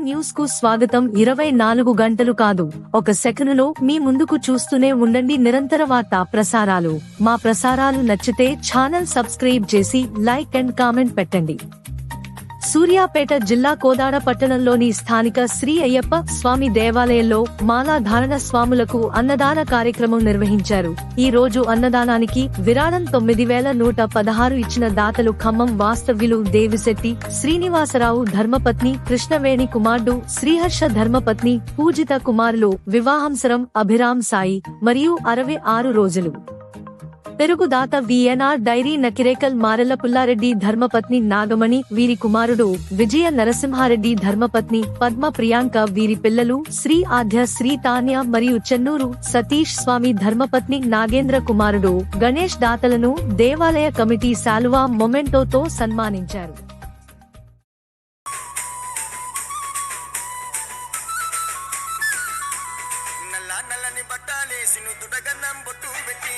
న్యూస్కు స్వాగతం. ఇరవై నాలుగు గంటలు కాదు. ఒక సెకనులో మీ ముందుకు చూస్తూనే ఉండండి నిరంతర వార్తా ప్రసారాలు. మా ప్రసారాలు నచ్చితే ఛానల్ సబ్స్క్రైబ్ చేసి లైక్ అండ్ కామెంట్ పెట్టండి. సూర్యాపేట జిల్లా కోదాడ పట్టణంలోని స్థానిక శ్రీ అయ్యప్ప స్వామి దేవాలయంలో మాలాధారణ స్వాములకు అన్నదాన కార్యక్రమం నిర్వహించారు. ఈ రోజు అన్నదానానికి విరాళం తొమ్మిది వేల నూట పదహారు ఇచ్చిన దాతలు ఖమ్మం వాస్తవ్యులు దేవిశెట్టి శ్రీనివాసరావు ధర్మపత్ని కృష్ణవేణి కుమార్డు శ్రీహర్ష ధర్మపత్ని పూజిత కుమారులు వివాహంసరం అభిరామ్ సాయి మరియు అరవై ఆరు రోజులు. పెరుగుదాత విఎన్ఆర్ డైరీ నకిరేకల్ మారెల పుల్లారెడ్డి ధర్మపత్ని నాగమణి వీరి కుమారుడు విజయ నరసింహారెడ్డి ధర్మపత్ని పద్మ ప్రియాంక వీరి పిల్లలు శ్రీ ఆధ్య శ్రీ తాన్య మరియు చెన్నూరు సతీష్ స్వామి ధర్మపత్ని నాగేంద్ర కుమారుడు గణేష్ దాతలను దేవాలయ కమిటీ శాలువా మొమెంటోతో సన్మానించారు. నల్లని బట్టాలేసి నుదుడగన్నం బొట్టు పెట్టి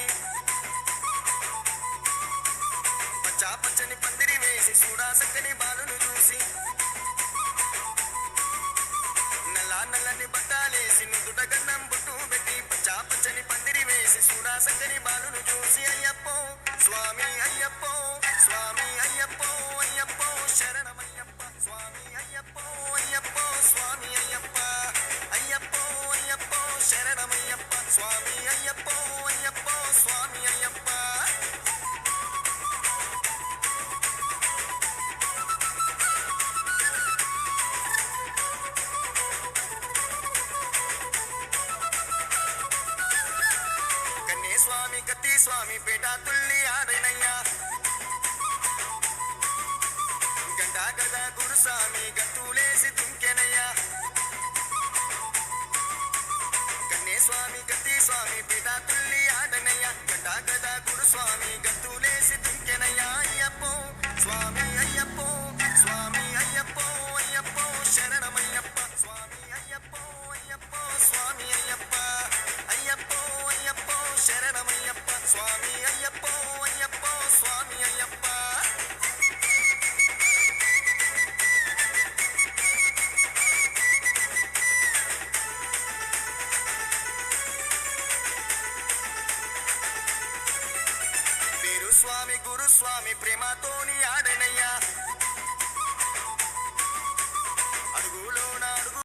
చూసి చూడా చక్కని బాలును చూసి. నల్ల నల్లని బట్టాలేసి నుదుట గన్నం బుట్టు పెట్టి పచ్చా పచ్చని పందిరి వేసి చూడా చక్కని బాలును చూసి. అయ్యప్పో స్వామి అయ్యప్పో స్వామి అయ్యప్పో అయ్యప్పో శరణమయ్యప్ప స్వామి అయ్యప్పో అయ్యప్పో స్వామి అయ్యప్ప అయ్యప్పో అయ్యప్పో శరణమయ్యప్ప స్వామి అయ్యప్పో అయ్యప్పో స్వామి స్వామి గతి స్వామి పేట తుల్లి ఆడనయ్యా. గంటా గద గురుస్వామి గంతులేసి తుంకెనయ్యా కన్నే స్వామి గతి స్వామి పేట తుల్లి ఆడనయ్యా. గంటా గద గురుస్వామి గంతులేసి తుంకెనయ్యా స్వామి అయ్యప్పో అయ్యప్పో స్వామి అయ్యప్ప. పేరు స్వామి గురు స్వామి ప్రేమతోని ఆడనయ్యా.